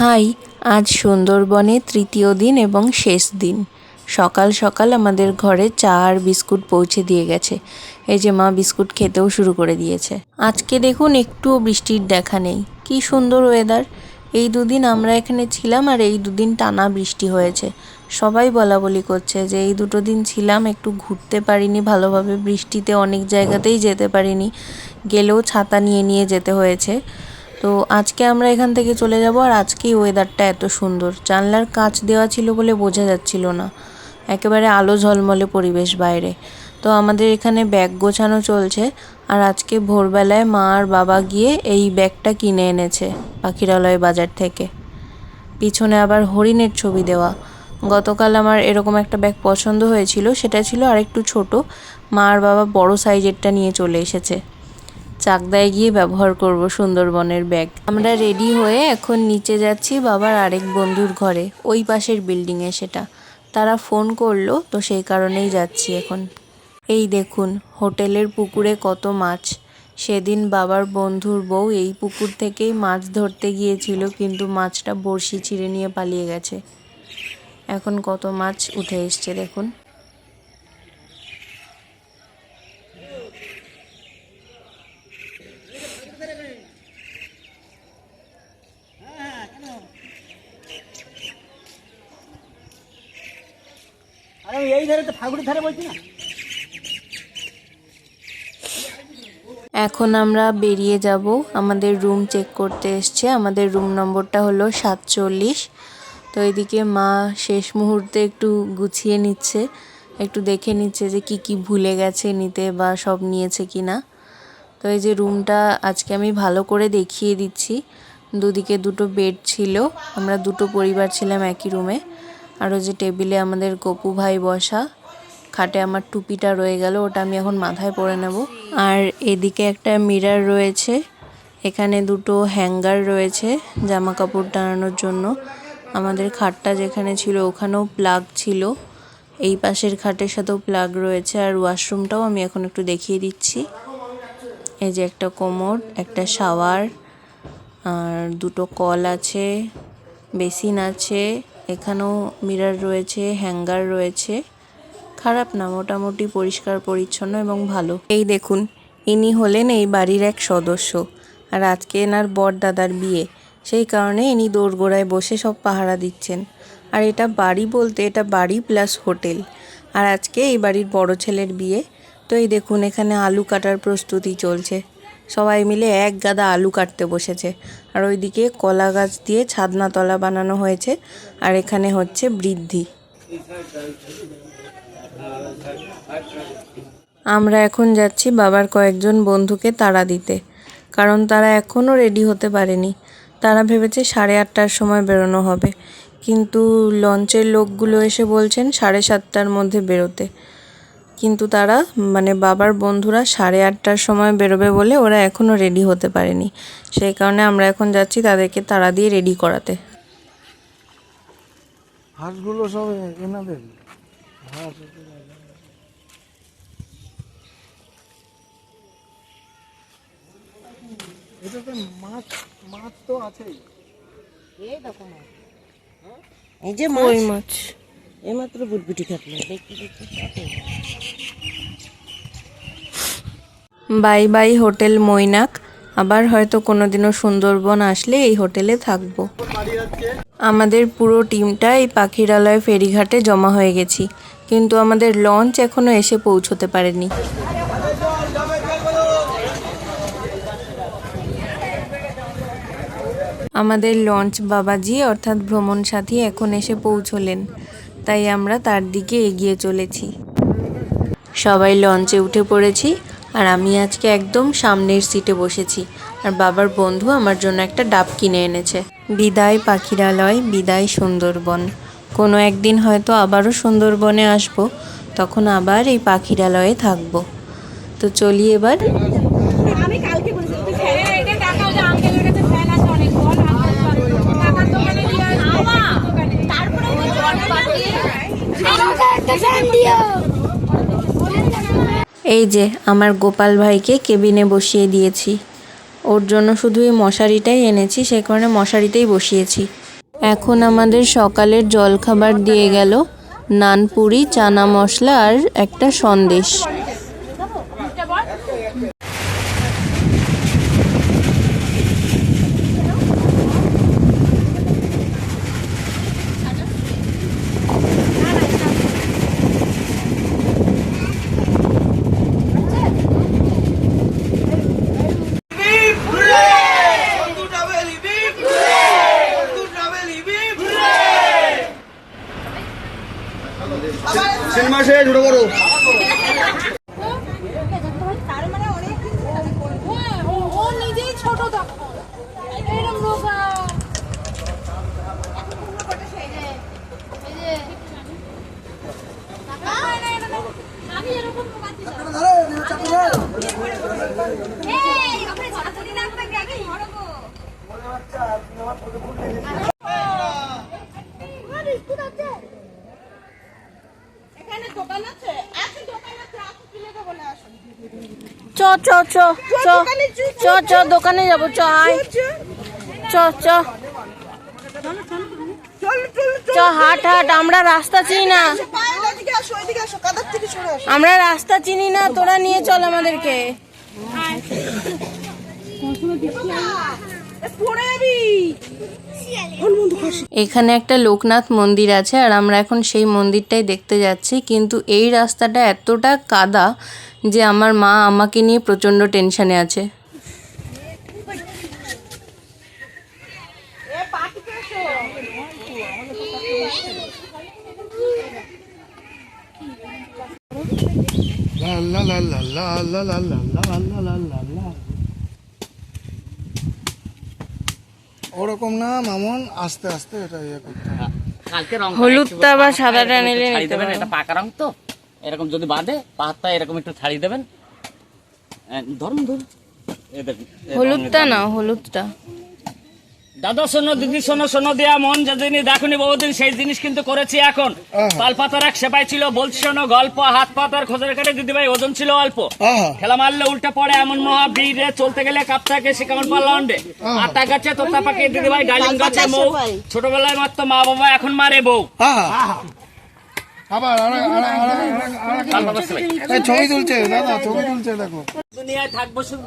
High, আজ সুন্দরবনে তৃতীয় দিন এবং শেষ দিন। সকাল সকাল আমাদের ঘরে চা আর বিস্কুট পৌঁছে দিয়ে গেছে। এই যে মা বিস্কুট খেতেও শুরু করে দিয়েছে। আজকে দেখুন একটুও বৃষ্টির দেখা নেই। কি সুন্দর ওয়েদার এই দুদিন আমরা এখানে ছিলাম আর এই দুদিন টানা বৃষ্টি হয়েছে। সবাই বলা বলি করছে যে এই দুটো দিন ছিলাম, একটু ঘুরতে পারিনি, ভালোভাবে বৃষ্টিতে অনেক জায়গাতেই যেতে পারিনি। গেলেও ছাতা নিয়ে নিয়ে যেতে হয়েছে। তো আজকে আমরা এখান থেকে চলে যাব আর আজকেই ওয়েদারটা এত সুন্দর। জানলার কাঁচ দেওয়া ছিল বলে বোঝা যাচ্ছিল না। একেবারে আলো ঝলমলে পরিবেশ বাইরে। তো আমাদের এখানে ব্যাগ গোছানো চলছে আর আজকে ভোরবেলায় মা আর বাবা গিয়ে এই ব্যাগটা কিনে এনেছে পাখিরালয় বাজার থেকে। পিছনে আবার হরিণের ছবি দেওয়া। গতকাল আমার এরকম একটা ব্যাগ পছন্দ হয়েছিল, সেটা ছিল আরেকটু ছোট। মা আর বাবা বড় সাইজেরটা নিয়ে চলে এসেছে। চাকদায় গিয়ে ব্যবহার করব সুন্দরবনের ব্যাগ। আমরা রেডি হয়ে এখন নিচে যাচ্ছি বাবার আরেক বন্ধুর ঘরে, ওই পাশের বিল্ডিংয়ে সেটা। তারা ফোন করল, তো সেই কারণেই যাচ্ছি এখন। এই দেখুন, হোটেলের পুকুরে কত মাছ। সেদিন বাবার বন্ধুর বউ এই পুকুর থেকেই মাছ ধরতে গিয়েছিল, কিন্তু মাছটা বড়শি ছিঁড়ে নিয়ে পালিয়ে গেছে। এখন কত মাছ উঠে এসছে দেখুন আরে ধারে ধারে বলছি না? এখন আমরা বেরিয়ে যাব। আমাদের রুম চেক করতে এসছে। আমাদের রুম নম্বরটা হলো সাতচল্লিশ। তো এদিকে মা শেষ মুহূর্তে একটু গুছিয়ে নিচ্ছে। একটু দেখে নিচ্ছে যে কি কি ভুলে গেছে নিতে বা সব নিয়েছে কি না তো এই যে রুমটা আজকে আমি ভালো করে দেখিয়ে দিচ্ছি। দুদিকে দুটো বেড ছিল। আমরা দুটো পরিবার ছিলাম একই রুমে আর ওই যে টেবিলে আমাদের গপু ভাই বসা। খাটে আমার টুপিটা রয়ে গেল, ওটা আমি এখন মাথায় পরে নেব। আর এদিকে একটা মিরার রয়েছে, এখানে দুটো হ্যাঙ্গার রয়েছে জামা কাপড় টানানোর জন্য। আমাদের খাটটা যেখানে ছিল ওখানেও প্লাগ ছিল, এই পাশের খাটের সাথেও প্লাগ রয়েছে। আর ওয়াশরুমটাও আমি এখন একটু দেখিয়ে দিচ্ছি। এই যে একটা কোমর, একটা শাওয়ার, আর দুটো কল আছে, বেসিন আছে, এখানেও মিরার রয়েছে হ্যাঙ্গার রয়েছে। খারাপ না, মোটামুটি পরিষ্কার, পরিচ্ছন্ন এবং ভালো। এই দেখুন, ইনি হলেন এই বাড়ির এক সদস্য। আর আজকে এনার বর দাদার বিয়ে। সেই কারণে ইনি দোরগোড়ায় বসে সব পাহারা দিচ্ছেন। আর এটা বাড়ি বলতে এটা বাড়ি প্লাস হোটেল। আর আজকে এই বাড়ির বড় ছেলের বিয়ে। তো এই দেখুন, এখানে আলু কাটার প্রস্তুতি চলছে। সবাই মিলে এক গাদা আলু কাটতে বসেছে। আর ওইদিকে কলা গাছ দিয়ে ছাদনাতলা বানানো হয়েছে। আর এখানে হচ্ছে বৃদ্ধি। আমরা এখন যাচ্ছি বাবার কয়েকজন বন্ধুকে তাড়া দিতে, কারণ তারা এখনও রেডি হতে পারেনি। তারা ভেবেছে সাড়ে আটটার সময় বেরোনো হবে, কিন্তু লঞ্চের লোকগুলো এসে বলছেন সাড়ে সাতটার মধ্যে বেরোতে। কিন্তু তারা মানে বাবার বন্ধুরা সাড়ে আটটার সময় বেরোবে বলে ওরা এখনও রেডি হতে পারেনি। সেই কারণে আমরা এখন যাচ্ছি তাদেরকে তাড়া দিয়ে রেডি করাতে। হাঁসগুলো সব এনাদের? হাঁস এটাতে মাছ মাছ তো আছেই। এই যে মাছ। মাছ? এইমাত্র বুটবুটি কাটলো দেখি দেখি। Bye bye hotel Mainak. আবার হয়তো কোনোদিনও সুন্দরবন আসলে এই হোটেলে থাকব। আমাদের পুরো টিমটা এই পাখিরালয় ফেরিঘাটে জমা হয়ে গেছি। কিন্তু আমাদের লঞ্চ এখনও এসে পৌঁছতে পারেনি। আমাদের লঞ্চ বাবাজি, অর্থাৎ ভ্রমণ সাথী, এখন এসে পৌঁছলেন। তাই আমরা তার দিকে এগিয়ে চলেছি। সবাই লঞ্চে উঠে পড়েছি, আর আমি আজকে একদম সামনের সিটে বসেছি। আর বাবার বন্ধু আমার জন্য একটা ডাব কিনে এনেছে। বিদায় পাখিরালয়, বিদায় সুন্দরবন। কোনো একদিন হয়তো আবারও সুন্দরবনে আসব, তখন আবার এই পাখিরালয়ে থাকব। তো চলি এবার বলেছিলাম তুই ফ্যান এটা টাকা যে আঙ্কেলের কাছে ফ্যান আছে অনেক বল টাকার দোকানে দিয়ে আমা তারপরে ওই জল পাঠিয়ে আমাকে একটা ফ্যান দিও এই যে, আমার গোপাল ভাইকে কেবিনে বসিয়ে দিয়েছি। ওর জন্য শুধু এই মশারিটাই এনেছি, সে কারণে মশারিতেই বসিয়েছি। এখন আমাদের সকালের জলখাবার দিয়ে গেল নানপুরি, চানা মশলা আর একটা সন্দেশ সিনেমা শেষ শুরু করো হ্যাঁ, ও- ও নিজেই ছোট তখন। এরম রোগা। আমি এরকম পোকাচ্ছি না। এই, ওখানে ছাতারি না করে ব্যাগে ধরো গো। ওখানে স্কুল আছে? এখানে দোকান আছে? আছে দোকান আছে, আসো কিনে দেবো না, আসো। চ চ চ চ দোকানে যাব চ চ চ। হাট হাট আমরা রাস্তা চিনি না। আমরা রাস্তা চিনি না তোরা নিয়ে চল আমাদেরকে। এখানে একটা লোকনাথ মন্দির আছে আর আমরা এখন সেই মন্দিরটাই দেখতে যাচ্ছি কিন্তু এই রাস্তাটা এতটা কাদা যে আমার মা আমাকে নিয়ে প্রচণ্ড টেনশানে আছে। ওরকম না মামন আস্তে আস্তে এটা ইয়ে করতে হলুদটা বা সাদাটা নিলে নিতে পারেন এটা পাকা রং তো? এরকম যদি বাঁধে পাহাড়টা এরকম একটু ছাড়িয়ে দেবেন। ধরুন ধরুন। এই হলুদটা না হলুদটা। দাদা শোনো দিদি শোনো শোনো দেয়া মন যেদিন দেখুনি বহুদিন সেই জিনিস কিন্তু করেছি এখন। পাল পাতার এক সেপাই ছিল বলছি শোনো গল্প হাত পাতার খোঁজের কাটে দিদি ভাই ওজন ছিল অল্প। খেলা মারলে উল্টে পড়ে এমন মহা বীরে চলতে গেলে কাপ থাকে সে কেমন পারল আন্ডে আটা গাছে তোতা পাখি দিদি ভাই ডালিম গাছে মৌ। ছোটবেলায় মারতো মা বাবা এখন মারে বউ।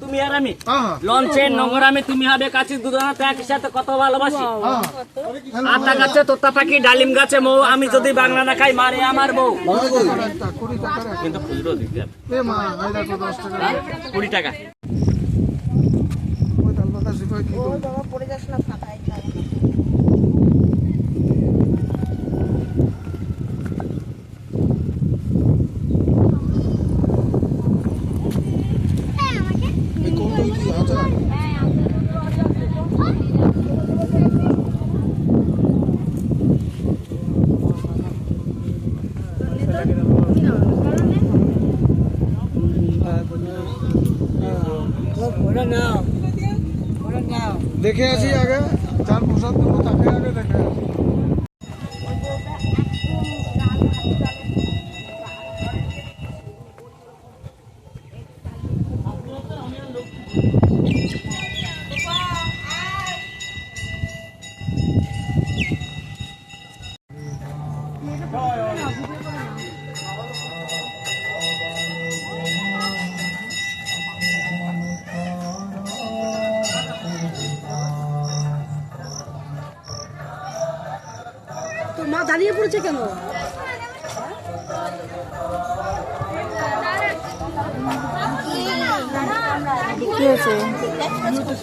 তুমি আর আমি। লঞ্চে নোংরামে তুমি হবে কাছে দুজনা সাথে কত ভালোবাসি। আতা গাছে তোতা পাখি ডালিম গাছে মৌ আমি যদি বাংলা না খাই মারে আমার বউ। কিন্তু খুচরো দিতে হ্যাঁ? কুড়ি টাকা। देखे आ गया।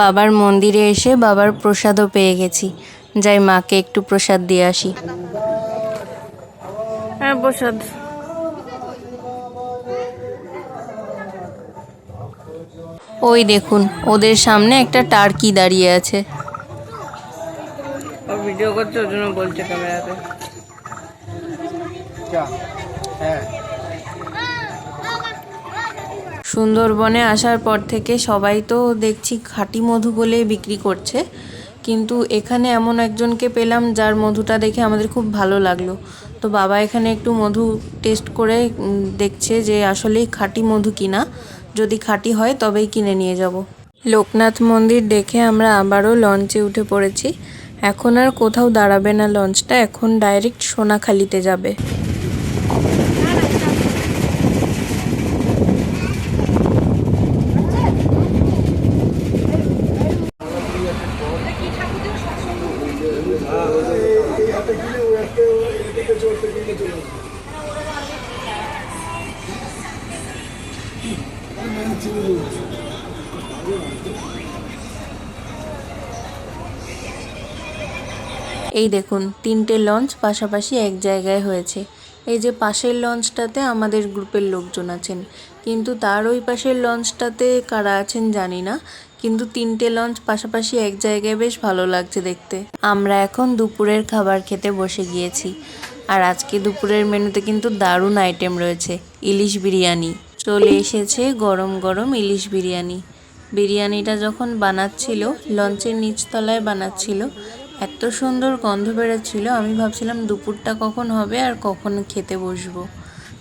বাবার মন্দিরে এসে বাবার প্রসাদও পেয়ে গেছি। যাই মাকে একটু প্রসাদ দিয়ে আসি। হ্যাঁ প্রসাদ। ওই দেখুন ওদের সামনে একটা টার্কি দাঁড়িয়ে আছে। ও ভিডিও করছে ওর জন্য বলছে ক্যামেরাতে। হ্যাঁ। সুন্দরবনে আসার পর থেকে সবাই তো দেখছি খাঁটি মধু বলে বিক্রি করছে। কিন্তু এখানে এমন একজনকে পেলাম যার মধুটা দেখে আমাদের খুব ভালো লাগল। তো বাবা এখানে একটু মধু টেস্ট করে দেখছে যে আসলেই খাঁটি মধু কিনা। যদি খাঁটি হয় তবেই কিনে নিয়ে যাব। লোকনাথ মন্দির দেখে আমরা আবারও লঞ্চে উঠে পড়েছি। এখন আর কোথাও দাঁড়াবে না লঞ্চটা, এখন ডাইরেক্ট সোনাখালিতে যাবে। এই দেখুন, তিনটে লঞ্চ পাশাপাশি এক জায়গায় হয়েছে। এই যে পাশের লঞ্চটাতে আমাদের গ্রুপের লোকজন আছেন। কিন্তু তার ওই পাশের লঞ্চটাতে কারা আছেন জানি না, কিন্তু তিনটে লঞ্চ পাশাপাশি এক জায়গায় বেশ ভালো লাগছে দেখতে। আমরা এখন দুপুরের খাবার খেতে বসে গিয়েছি। আর আজকে দুপুরের মেনুতে কিন্তু দারুণ আইটেম রয়েছে, ইলিশ বিরিয়ানি। চলে এসেছে গরম গরম ইলিশ বিরিয়ানি। বিরিয়ানিটা যখন বানাচ্ছিল, লঞ্চের নিচতলায় বানাচ্ছিল, এত সুন্দর গন্ধ বেরোচ্ছিল, আমি ভাবছিলাম দুপুরটা কখন হবে আর কখন খেতে বসবো।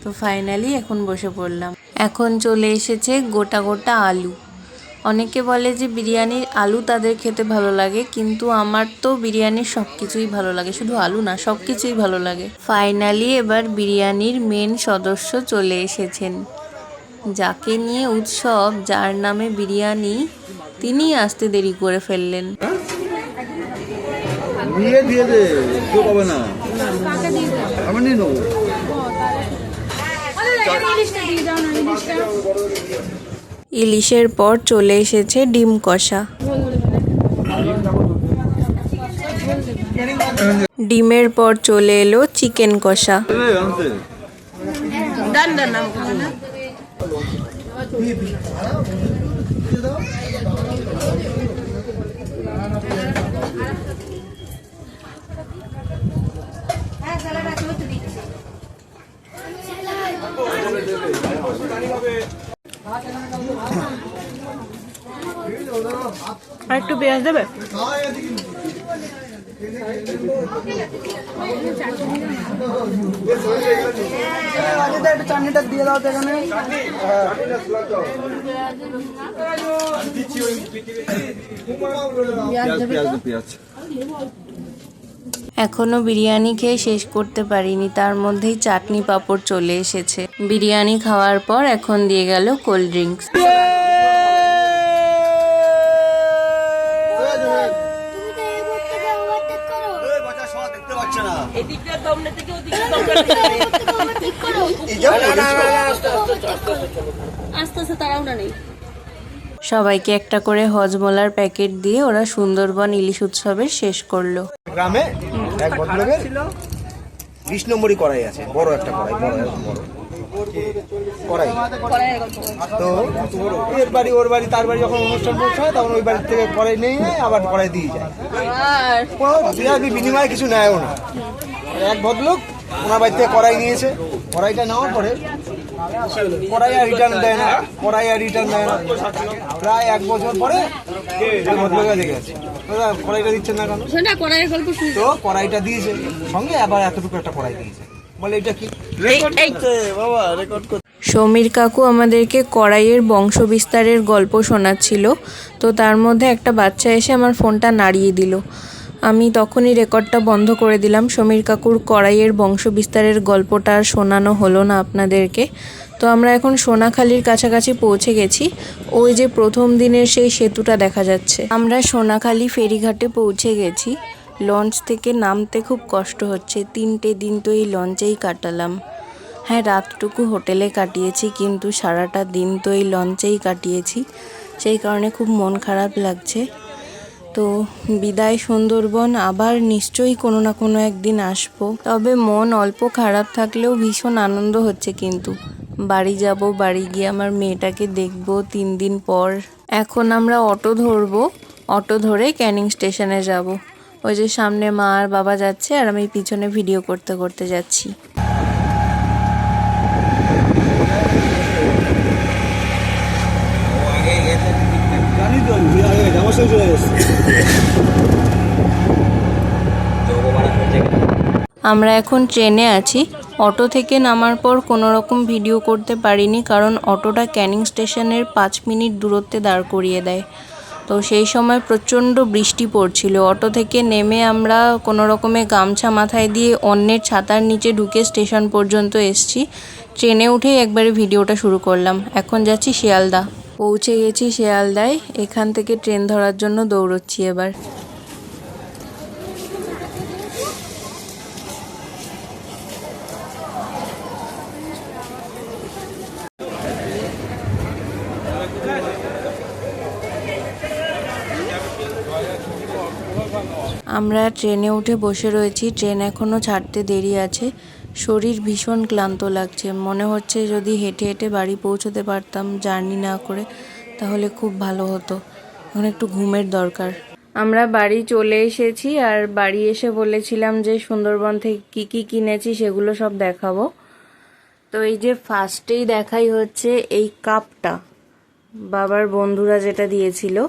তো ফাইনালি এখন বসে পড়লাম। এখন চলে এসেছে গোটা গোটা আলু। অনেকে বলে যে বিরিয়ানির আলু তাদের খেতে ভালো লাগে, কিন্তু আমার তো বিরিয়ানির সব কিছুই ভালো লাগে, শুধু আলু না সব কিছুই ভালো লাগে। ফাইনালি এবার বিরিয়ানির মেন সদস্য চলে এসেছেন। যাকে নিয়ে উৎসব যার নামে বিরিয়ানি তিনি আসতে দেরি করে ফেললেন। দিয়ে দিয়ে দে কেউ পাবে না। আমি নিয়ে নেব। ইলিশটা দিয়ে দাও না ইলিশটা ইলিশের পর চলে এসেছে ডিম কষা। ডিমের পর চলে এলো চিকেন কষা। আর একটু পেঁয়াজ দেবে? এখনও বিরিয়ানি খেয়ে শেষ করতে পারিনি, তার মধ্যেই চাটনি পাঁপড় চলে এসেছে। বিরিয়ানি খাওয়ার পর এখন দিয়ে গেল কোল্ড ড্রিঙ্কস। আস্তে আস্তে তাড়াহুড়া নেই। সবাইকে একটা করে হজমলার প্যাকেট দিয়ে ওরা সুন্দরবন ইলিশ উৎসবের শেষ করল। গ্রামে এক ভদ্রলোকের বিশ নম্বরই কড়াই আছে বড় একটা কড়াই বড় কড়াই। তো এর বাড়ি ওর বাড়ি তার বাড়ি যখন অনুষ্ঠান অনুষ্ঠান হয় তখন ওই বাড়ি থেকে কড়াই নিয়ে আবার কড়াই দিয়ে যায়। বিনিময়ে কিছু নেয়ও না। এক ভদ্রলোক ওনার বাড়ি থেকে কড়াই নিয়েছে। কড়াইটা নেওয়ার পরে কড়াই আর রিটার্ন দেয় না কড়াই আর রিটার্ন দেয় না। প্রায় এক বছর পরে দেখে গেছে। কড়াইটা দিচ্ছেন না কেন? শোনা কড়াইয়ের গল্প শুনি। তো কড়াইটা দিয়েছে সঙ্গে আবার এতটুকু একটা কড়াই দিয়েছে। বলে এটা কি? বাবা রেকর্ড সমীর কাকু আমাদেরকে কড়াইয়ের বংশ বিস্তারের গল্প শোনাচ্ছিল। তো তার মধ্যে একটা বাচ্চা এসে আমার ফোনটা নাড়িয়ে দিল। আমি তখনই রেকর্ডটা বন্ধ করে দিলাম। সমীর কাকুর কড়াইয়ের বংশ বিস্তারের গল্পটা শোনানো হলো না আপনাদেরকে। তো আমরা এখন সোনাখালির কাছাকাছি পৌঁছে গেছি। ওই যে প্রথম দিনের সেই সেতুটা দেখা যাচ্ছে। আমরা সোনাখালি ফেরিঘাটে পৌঁছে গেছি। লঞ্চ থেকে নামতে খুব কষ্ট হচ্ছে। তিনটে দিন তো এই লঞ্চেই কাটালাম। হ্যাঁ রাতটুকু হোটেলে কাটিয়েছি, কিন্তু সারাটা দিন তো এই লঞ্চেই কাটিয়েছি। সেই কারণে খুব মন খারাপ লাগছে। তো বিদায় সুন্দরবন, আবার নিশ্চয়ই কোনো না কোনো একদিন আসব। তবে মন অল্প খারাপ থাকলেও ভীষণ আনন্দ হচ্ছে কিন্তু। বাড়ি যাব, বাড়ি গিয়ে আমার মেয়েটাকে দেখব তিন দিন পর। এখন আমরা অটো ধরবো, অটো ধরে ক্যানিং স্টেশনে যাব। ওই যে সামনে মা আর বাবা যাচ্ছে আর আমি পিছনে ভিডিও করতে করতে যাচ্ছি জানি তো আমার এখন ট্রেনে আছি। অটো থেকে নামার পর কোনো রকম ভিডিও করতে পারিনি কারণ অটোটা ক্যানিং স্টেশনের পাঁচ মিনিট দূরত্বে দাঁড় করিয়ে দেয়। তো সেই সময় প্রচণ্ড বৃষ্টি পড়ছিল। অটো থেকে নেমে আমরা কোনো রকমে গামছা মাথায় দিয়ে অন্যের ছাতার নিচে ঢুকে স্টেশন পর্যন্ত এসছি। ট্রেনে উঠেই একবারে ভিডিওটা শুরু করলাম। এখন যাচ্ছি শিয়ালদা। পৌঁছে গেছি শিয়ালদায়। এখান থেকে ট্রেন ধরার জন্য দৌড়চ্ছি এবার। আমরা ট্রেনে উঠে বসে রয়েছি। ট্রেন এখনও ছাড়তে দেরি আছে। শরীর ভীষণ ক্লান্ত লাগছে। মনে হচ্ছে যদি হেঁটে হেঁটে বাড়ি পৌঁছতে পারতাম জার্নি না করে, তাহলে খুব ভালো হতো। এখন একটু ঘুমের দরকার। আমরা বাড়ি চলে এসেছি আর বাড়ি এসে বলেছিলাম যে সুন্দরবন থেকে কী কী কিনেছি সেগুলো সব দেখাবো। তো এই যে ফার্স্টেই দেখাই হচ্ছে এই কাপটা বাবার বন্ধুরা যেটা দিয়েছিল।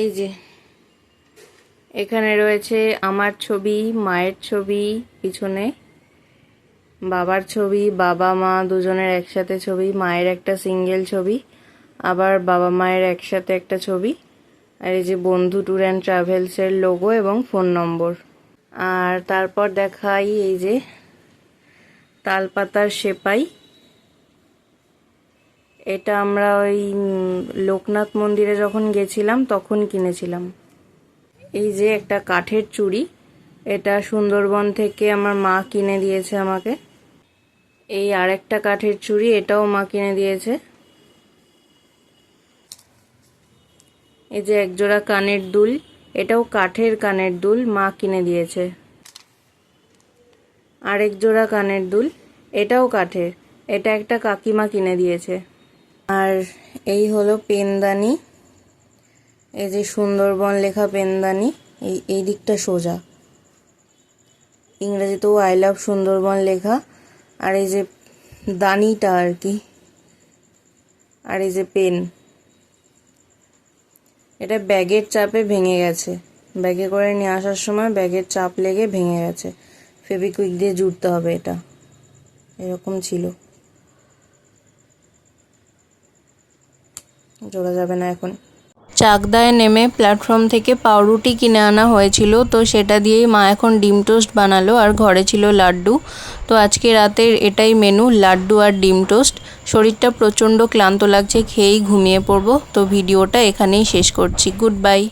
এই যে, এখানে রয়েছে আমার ছবি, মায়ের ছবি, পিছনে বাবার ছবি, বাবা, মা দুজনের একসাথে ছবি, মায়ের একটা সিঙ্গেল ছবি, আবার বাবা মায়ের একসাথে একটা ছবি, আর এই যে বন্ধু ট্যুর অ্যান্ড ট্রাভেলসের লোগো এবং ফোন নম্বর আর তারপর দেখাই এই যে তালপাতার সেপাই। এটা আমরা ওই লোকনাথ মন্দিরে যখন গেছিলাম, তখন কিনেছিলাম। এই যে একটা কাঠের চুড়ি, এটা সুন্দরবন থেকে আমার মা কিনে দিয়েছে আমাকে। এই আরেকটা কাঠের চুড়ি, এটাও মা কিনে দিয়েছে। এই যে একজোড়া কানের দুল, এটাও কাঠের কানের দুল মা কিনে দিয়েছে। আরেক জোড়া কানের দুল, এটাও কাঠের, এটা একটা কাকিমা কিনে দিয়েছে। আর এই হলো পেনদানি। এই যে সুন্দরবন লেখা পেনদানি, এই এই দিকটা সোজা। ইংরেজিতেও আই লাভ সুন্দরবন লেখা। আর এই যে দানিটা আর কি। আর এই যে পেন। এটা ব্যাগের চাপে ভেঙে গেছে। ব্যাগে করে নিয়ে আসার সময় ব্যাগের চাপ লেগে ভেঙে গেছে। ফেবিকুইক দিয়ে জুড়তে হবে এটা। এরকম ছিল। জোড়া যাবে না এখন। চাকদায় নেমে প্ল্যাটফর্ম থেকে পাউরুটি কিনে আনা হয়েছিল, তো সেটা দিয়েই মা এখন ডিম টোস্ট বানালো আর ঘরে ছিল লাড্ডু। তো আজকে রাতের এটাই মেনু, লাড্ডু আর ডিম টোস্ট। শরীরটা প্রচণ্ড ক্লান্ত লাগছে, খেয়েই ঘুমিয়ে পড়ব। তো ভিডিওটা এখানেই শেষ করছি। Good bye.